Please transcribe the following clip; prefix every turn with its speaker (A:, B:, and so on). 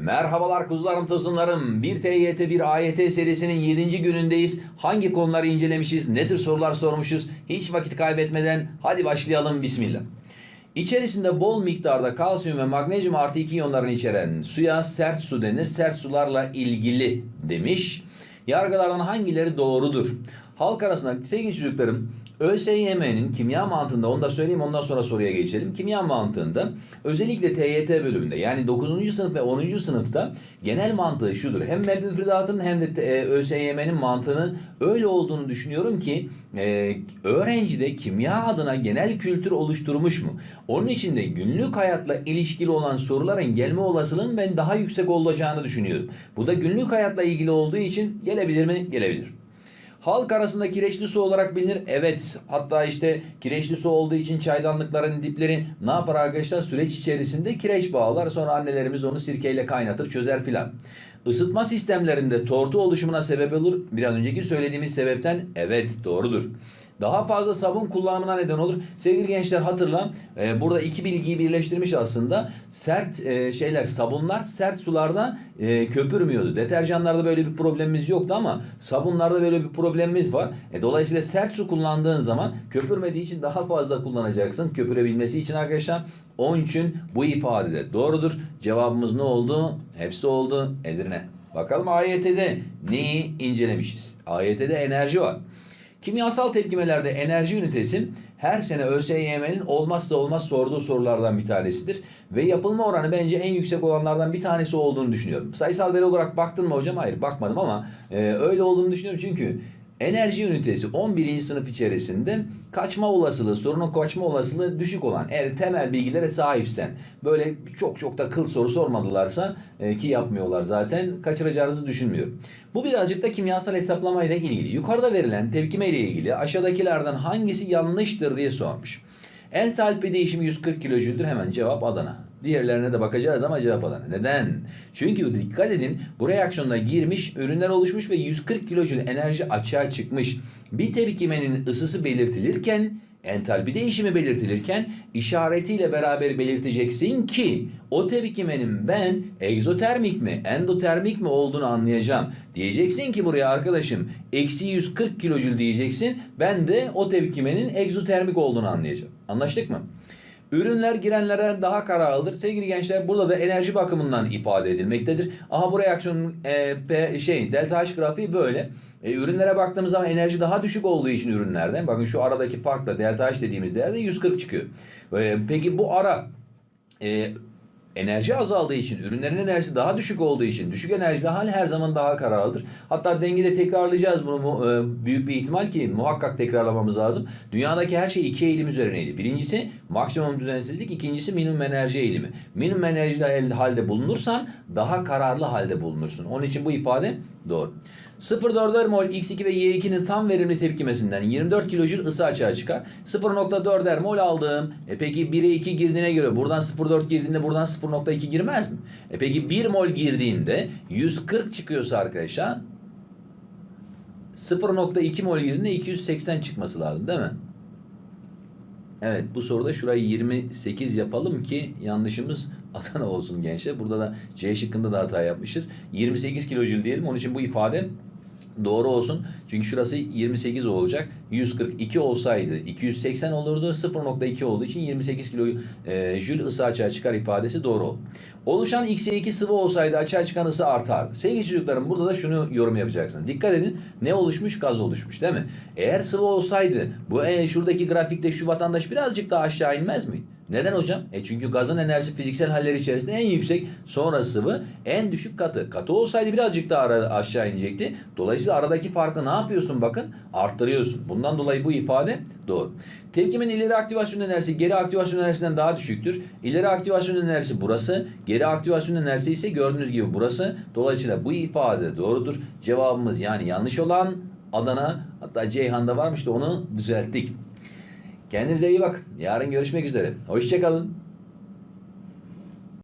A: Merhabalar kuzularım tosunlarım. Bir TYT bir AYT serisinin 7. günündeyiz. Hangi konuları incelemişiz, ne tür sorular sormuşuz? Hiç vakit kaybetmeden hadi başlayalım bismillah. İçerisinde bol miktarda kalsiyum ve magnezyum artı iki iyonlarını içeren suya sert su denir. Sert sularla ilgili demiş. Yargılardan hangileri doğrudur? Halk arasında sevgili çocuklarım ÖSYM'nin kimya mantığında onu da söyleyeyim ondan sonra soruya geçelim. Kimya mantığında özellikle TYT bölümünde yani 9. sınıf ve 10. sınıfta genel mantığı şudur. Hem MEB müfredatının hem de e, ÖSYM'nin mantığının öyle olduğunu düşünüyorum ki e, öğrenci de kimya adına genel kültür oluşturmuş mu? Onun için de günlük hayatla ilişkili olan soruların gelme olasılığının ben daha yüksek olacağını düşünüyorum. Bu da günlük hayatla ilgili olduğu için gelebilir mi? Gelebilir. Halk arasında kireçli su olarak bilinir. Evet. Hatta işte kireçli su olduğu için çaydanlıkların dipleri ne yapar arkadaşlar? Süreç içerisinde kireç bağlar. Sonra annelerimiz onu sirkeyle kaynatır, çözer filan. Isıtma sistemlerinde tortu oluşumuna sebep olur. Biraz önceki söylediğimiz sebepten evet doğrudur. Daha fazla sabun kullanımına neden olur. Sevgili gençler hatırla e, burada iki bilgiyi birleştirmiş aslında. Sert e, şeyler sabunlar sert sularda e, köpürmüyordu. Deterjanlarda böyle bir problemimiz yoktu ama sabunlarda böyle bir problemimiz var. E, dolayısıyla sert su kullandığın zaman köpürmediği için daha fazla kullanacaksın. Köpürebilmesi için arkadaşlar. Onun için bu ifade de doğrudur. Cevabımız ne oldu? Hepsi oldu. Edirne. Bakalım AYT'de neyi incelemişiz? AYT'de enerji var. Kimyasal tepkimelerde enerji ünitesi her sene ÖSYM'nin olmazsa olmaz sorduğu sorulardan bir tanesidir. Ve yapılma oranı bence en yüksek olanlardan bir tanesi olduğunu düşünüyorum. Sayısal veri olarak baktın mı hocam? Hayır bakmadım ama e, öyle olduğunu düşünüyorum. Çünkü enerji ünitesi 11. sınıf içerisinde kaçma olasılığı, sorunun kaçma olasılığı düşük olan eğer temel bilgilere sahipsen böyle çok çok da kıl soru sormadılarsa e, ki yapmıyorlar zaten kaçıracağınızı düşünmüyorum. Bu birazcık da kimyasal hesaplama ile ilgili. Yukarıda verilen tepkime ile ilgili aşağıdakilerden hangisi yanlıştır diye sormuş. Entalpi değişimi 140 kilojüldür. Hemen cevap Adana. Diğerlerine de bakacağız ama cevap Adana. Neden? Çünkü dikkat edin bu reaksiyonda girmiş, ürünler oluşmuş ve 140 kilojül enerji açığa çıkmış. Bir tepkimenin ısısı belirtilirken entalpi değişimi belirtilirken işaretiyle beraber belirteceksin ki o tepkimenin ben egzotermik mi endotermik mi olduğunu anlayacağım. Diyeceksin ki buraya arkadaşım eksi 140 kilojül diyeceksin ben de o tepkimenin egzotermik olduğunu anlayacağım. Anlaştık mı? Ürünler girenlere daha kararlıdır. Sevgili gençler burada da enerji bakımından ifade edilmektedir. Aha bu reaksiyonun e, P, şey delta H grafiği böyle. E, ürünlere baktığımız zaman enerji daha düşük olduğu için ürünlerden bakın şu aradaki farkla delta H dediğimiz değerde 140 çıkıyor. E, peki bu ara e, enerji azaldığı için, ürünlerin enerjisi daha düşük olduğu için, düşük enerjili hal her zaman daha kararlıdır. Hatta dengede tekrarlayacağız bunu e, büyük bir ihtimal ki muhakkak tekrarlamamız lazım. Dünyadaki her şey iki eğilim üzerineydi. Birincisi maksimum düzensizlik, ikincisi minimum enerji eğilimi. Minimum enerjili halde bulunursan daha kararlı halde bulunursun. Onun için bu ifade doğru. 0.4'er mol X2 ve Y2'nin tam verimli tepkimesinden 24 kilojül ısı açığa çıkar. 0.4'er mol aldım. E peki 1'e 2 girdiğine göre buradan 0.4 girdiğinde buradan 0.2 girmez mi? E peki 1 mol girdiğinde 140 çıkıyorsa arkadaşlar 0.2 mol girdiğinde 280 çıkması lazım değil mi? Evet bu soruda şurayı 28 yapalım ki yanlışımız Adana olsun gençler. Burada da C şıkkında da hata yapmışız. 28 kilojül diyelim. Onun için bu ifade doğru olsun. Çünkü şurası 28 olacak. 142 olsaydı 280 olurdu. 0.2 olduğu için 28 kilo e, jül ısı açığa çıkar ifadesi doğru oldu. Oluşan X2 sıvı olsaydı açığa çıkan ısı artardı. Sevgili çocuklarım burada da şunu yorum yapacaksınız. Dikkat edin ne oluşmuş? Gaz oluşmuş değil mi? Eğer sıvı olsaydı bu e, şuradaki grafikte şu vatandaş birazcık daha aşağı inmez mi? Neden hocam? E çünkü gazın enerjisi fiziksel haller içerisinde en yüksek sonra sıvı en düşük katı. Katı olsaydı birazcık daha aşağı inecekti. Dolayısıyla aradaki farkı ne yapıyorsun bakın? Arttırıyorsun. Bundan dolayı bu ifade doğru. Tepkimin ileri aktivasyon enerjisi geri aktivasyon enerjisinden daha düşüktür. İleri aktivasyon enerjisi burası. Geri aktivasyon enerjisi ise gördüğünüz gibi burası. Dolayısıyla bu ifade doğrudur. Cevabımız yani yanlış olan Adana hatta Ceyhan'da varmış da onu düzelttik. Kendinize iyi bakın. Yarın görüşmek üzere. Hoşçakalın.